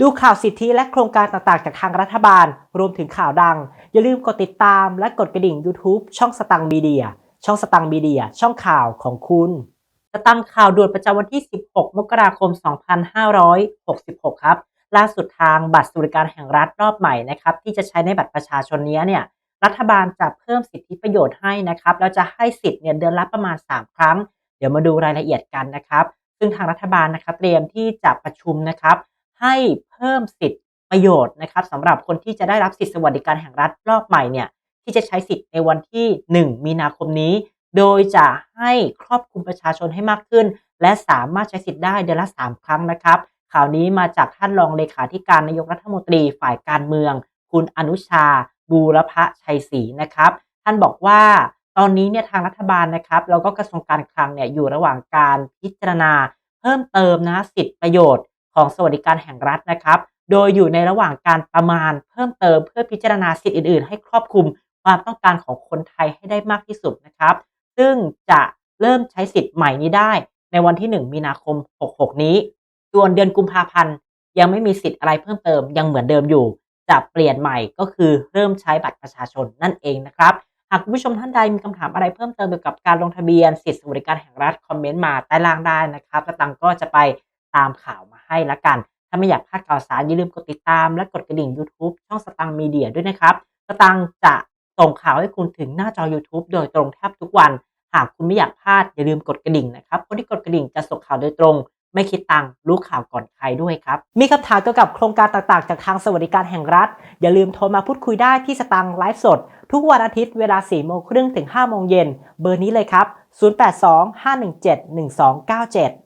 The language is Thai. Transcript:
ดูข่าวสิทธิและโครงการต่างๆ จากทางรัฐบาล รวมถึงข่าวดัง อย่าลืมกดติดตามและกดกระดิ่ง YouTube ช่องสตังมีเดีย ช่องสตังมีเดีย ช่องข่าวของคุณสตังข่าวด่วนประจำวันที่ 16 มกราคม 2566 ครับ ล่าสุดทางบัตรสวัสดิการแห่งรัฐรอบใหม่นะครับ ที่จะใช้ในบัตรประชาชนนี้เนี่ย รัฐบาลจะเพิ่มสิทธิประโยชน์ให้นะครับ แล้วจะให้สิทธิ์เนี่ยเดือนละประมาณ 3 ครั้ง เดี๋ยวมาดูรายละเอียดกันนะครับ ซึ่งทางรัฐบาลนะครับเตรียมที่จะประชุมนะครับ ให้เพิ่มสิทธิประโยชน์นะครับสำหรับคนที่จะได้รับสิทธิสวัสดิการแห่งรัฐรอบใหม่เนี่ยที่จะใช้สิทธิ์ในวันที่ 1 มีนาคมนี้ โดยจะให้ครอบคลุมประชาชนให้มากขึ้น และสามารถใช้สิทธิ์ได้เดือนละ 3 ครั้งนะครับ ข่าวนี้มาจากท่านรองเลขาธิการนายกรัฐมนตรีฝ่ายการเมือง คุณอนุชา บูรพชัยศรีนะครับ ท่านบอกว่าตอนนี้เนี่ยทางรัฐบาลนะครับแล้วก็กระทรวงการคลังเนี่ยอยู่ระหว่างการพิจารณา เพิ่มเติมนะสิทธิประโยชน์ ของสวัสดิการแห่งรัฐนะครับ โดยอยู่ในระหว่างการประมาณเพิ่มเติมเพื่อพิจารณาสิทธิอื่นๆ ให้ครอบคลุมความต้องการของคนไทยให้ได้มากที่สุดนะครับ ซึ่งจะเริ่มใช้สิทธิ์ใหม่นี้ได้ในวันที่ 1 มีนาคม 66 นี้ ส่วนเดือนกุมภาพันธ์ยังไม่มีสิทธิ์อะไรเพิ่มเติมยังเหมือนเดิมอยู่ จะเปลี่ยนใหม่ก็คือเริ่มใช้บัตรประชาชนนั่นเองนะครับ หากคุณผู้ชมท่านใดมีคำถามอะไรเพิ่มเติมเกี่ยวกับการลงทะเบียนสิทธิสวัสดิการแห่งรัฐคอมเมนต์มาใต้ล่างได้นะครับสตังค์ก็จะไป ตามข่าวมาให้ละกัน ถ้าไม่อยากพลาดข่าวสารอย่าลืมกดติดตามและกดกระดิ่ง YouTube ช่องสตังค์มีเดียด้วยนะครับ สตังค์จะส่งข่าวให้คุณถึงหน้าจอ YouTube โดยตรงแทบทุกวัน หากคุณไม่อยากพลาดอย่าลืมกดกระดิ่งนะครับ คนที่กดกระดิ่งจะส่งข่าวโดยตรง ไม่คิดตังค์รู้ข่าวก่อนใครด้วยครับ มีคำถามเกี่ยวกับโครงการต่างๆ จากทางสวัสดิการแห่งรัฐ อย่าลืมโทรมาพูดคุยได้ที่สตังค์ไลฟ์สด ทุกวันอาทิตย์เวลา4โมงครึ่งถึง5โมงเย็น เบอร์นี้เลยครับ 0825171297